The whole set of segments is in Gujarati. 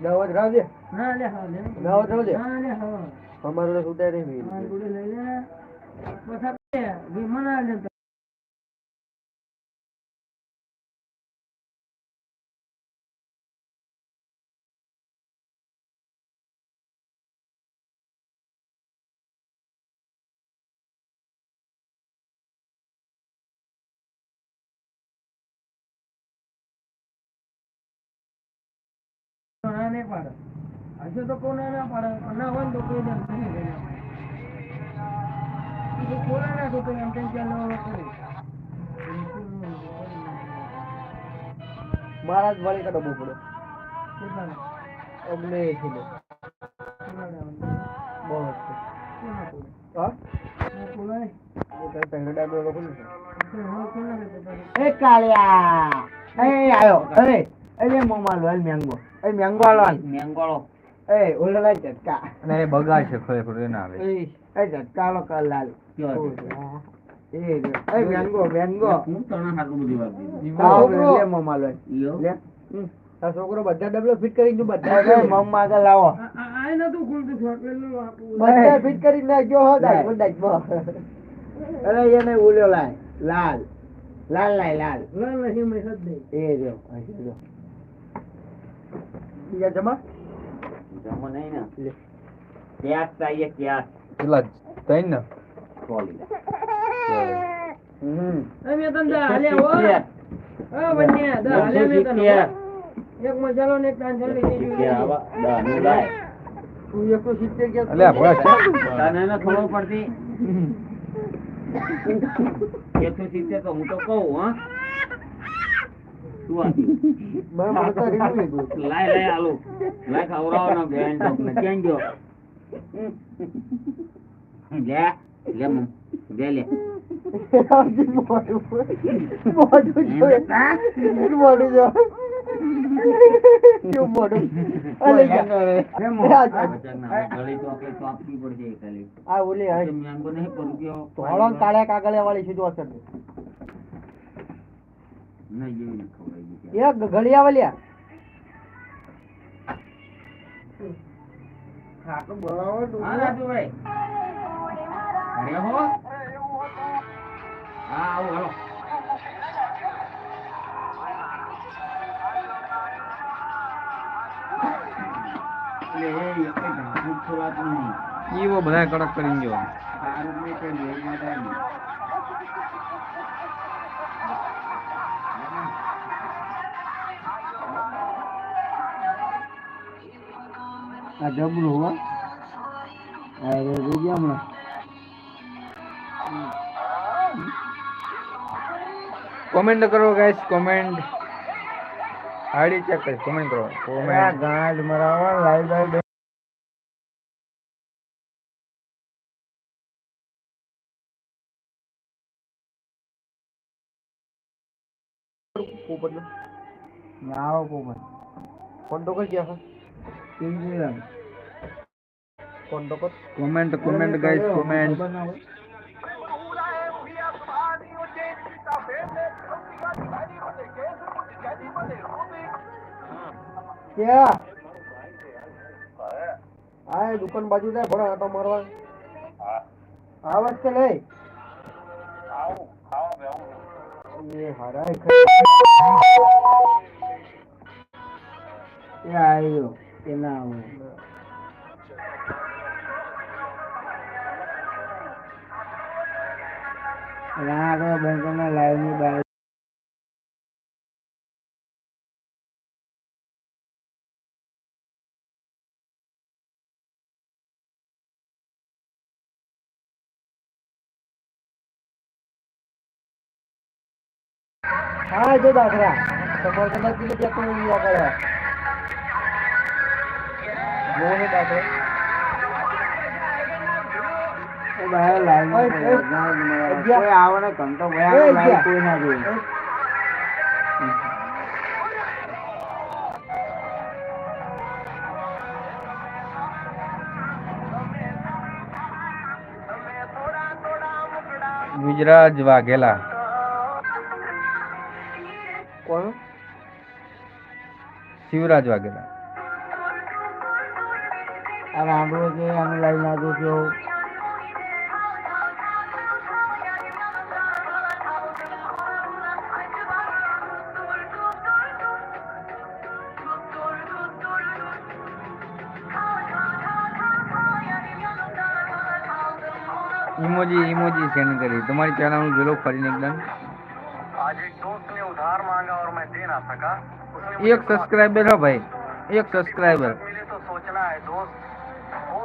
દવા જ રાવજે ના લે હા લે. દવા જ રાવજે ના લે હા. અમારે સુધાય નહીં મેં પાડે. હશે તો કોને ના પાડે? ના હોય તો કોઈ દે નહીં લઈને આવે. કોને ના તો કોઈ એમ ટેન્શન કરી. મારા જ વાળી પડે અમને એ આવે? બહુ. જ છે. કોના કોને? હા એ તારે પહેલો ડાબલો લોકો ને તો હવે કોને લે? તો તારે? એ કાળિયા. એ આવ્યો અરે. એ મોમાં લો મેંગો. એ મેંગો આલો મેંગોળો એ ઓલો લાય ઝટકા. અને એ બગાડ છે ખરેખર એ ના આવે. એ એ ઝટકા આલો લાલ. એ એ મેંગો મેંગો. હું તને હાટલું બધી વાત દીધી. આવો છોકરો. લે મોમાં લો. લે આ છોકરો બધા ડબલો ફિટ કરી દઉં બધા એ મમ્મા આગળ લાવો. આ- આ- આ નતું ખુલતું ચોકલેટનું બધા ફિટ કરી નાખ્યો હો લે. Diamond diamond. અરે એને ઉલ્યો લાય. લાલ. લાલ લાય લાલ. લાલ ના, હિમેશ જ નહીં. એ રહ્યો આ રહ્યો. બીજા જમા જમો નહીં ને. ક્યાસ ચાહીએ ક્યાસ. પેલા ત્રણ ને સોલી. હમ એ તને દા હાલ્યા હો. હા, બંને દા હાલ્યા મેં તને એક મજાલો ને એક આવા. નું લાય. તું એકસો સિત્તેર કે એટલે ભોળા તને ન ખબર પડતી એકસો સિત્તેર તો હું તો કહું હા શું હતી? મેં મને તો રીંગણ લીધું. લાય લાય આલુ. લાય ખવડાવો ને બેન ચોકને ક્યાં ગયો? લે લે મમ લે લે. કાગળિયા વાળી છે જો અસર નહીં જેવી ને ખવડાવી દીધી. એ ઘડિયા વાળ્યા ખાટું બોલાવો તું. હા આ જબરું હો અરે જોજે હમણાં કોમેન્ટ કરો ગાઈસ કોમેન્ટ આઈડી ચેક કરી કોમેન્ટ કરો આ કોમેન્ટ ગાંઠ મરાવો લાઈવ લાઈવ પોપટનો. આવો પોપટ ફોન તો કરી ગયા ટીવી રંગ ફોન તો કોમેન્ટ કોમેન્ટ ગાઈસ કોમેન્ટ ક્યાં? એ દુકાન બાજુ જાય ભણા આટો મારવા. આવે છે લઈ એ હારા એ એ આવ્યો એ ના આવે રાત બેંકોના લાઈવ ની બહાર હા જો દાખલા તમારે કદાચ પેલે ત્યાં કોઈ નહીં આગળ ગાંઠ મરાવો. અગિયાર. કોઈ આવે ને ઘંટો ઓય, ભયા લાઈવ અગિયાર. કોઈ ના જોવે ગુજરાત વાઘેલા કોણ Shivraj Vaghela emoji emoji send करी। तुम्हारी चैनल में जो लोग फरी एकदम। आज एक दोस्त ने उधार मांगा और मैं दे ना सका। एक सब्सक्राइबर है भाई। एक सब्सक्राइबर मिले तो सोचना है दोस्त।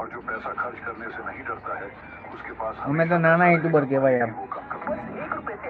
और जो पैसा खर्च करने से नहीं डरता है उसके पास हमें तो नाना यूट्यूबर के भाई अब। एक रुपए से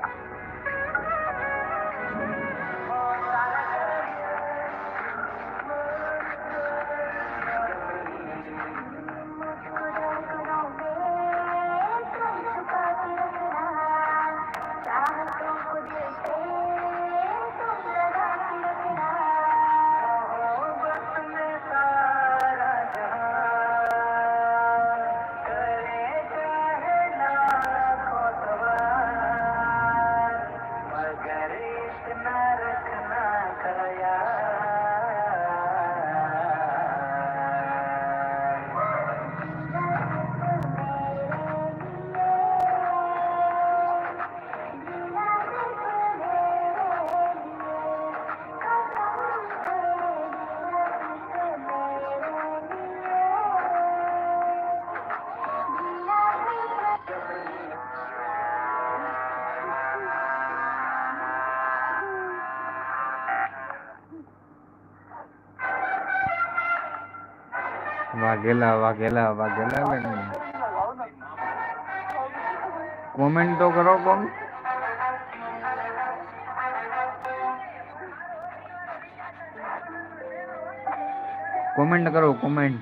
वाघेला वाघेला वाघेला कमेंट तो करो कौन कमेंट करो कमेंट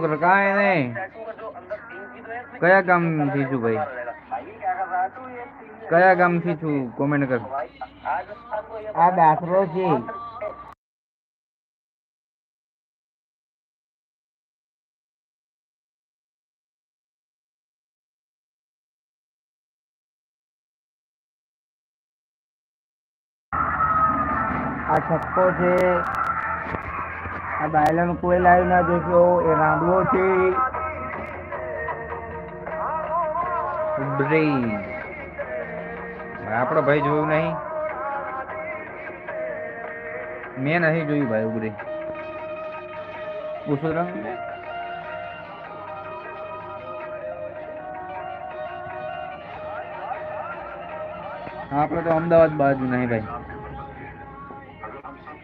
શું કરો કાંઈ નહીં. કયા ગામથી છું ભાઈ? કયા ગામથી છું? કોમેન્ટ કર. આ દાખલો છે. આ છક્કો છે. આ બાયલાનું કોઈ લાવી ના દેખ્યો એ રાંડવો છે. બ્રેઇન. આપણો ભાઈ જોયું નહીં? મેં નહીં જોયું ભાઈ ઉગરી. પૂછો રંગ આપણે તો અમદાવાદ બાજુ નહીં ભાઈ.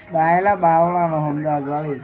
ડાયેલા બાવળાનો અમદાવાદ વાળી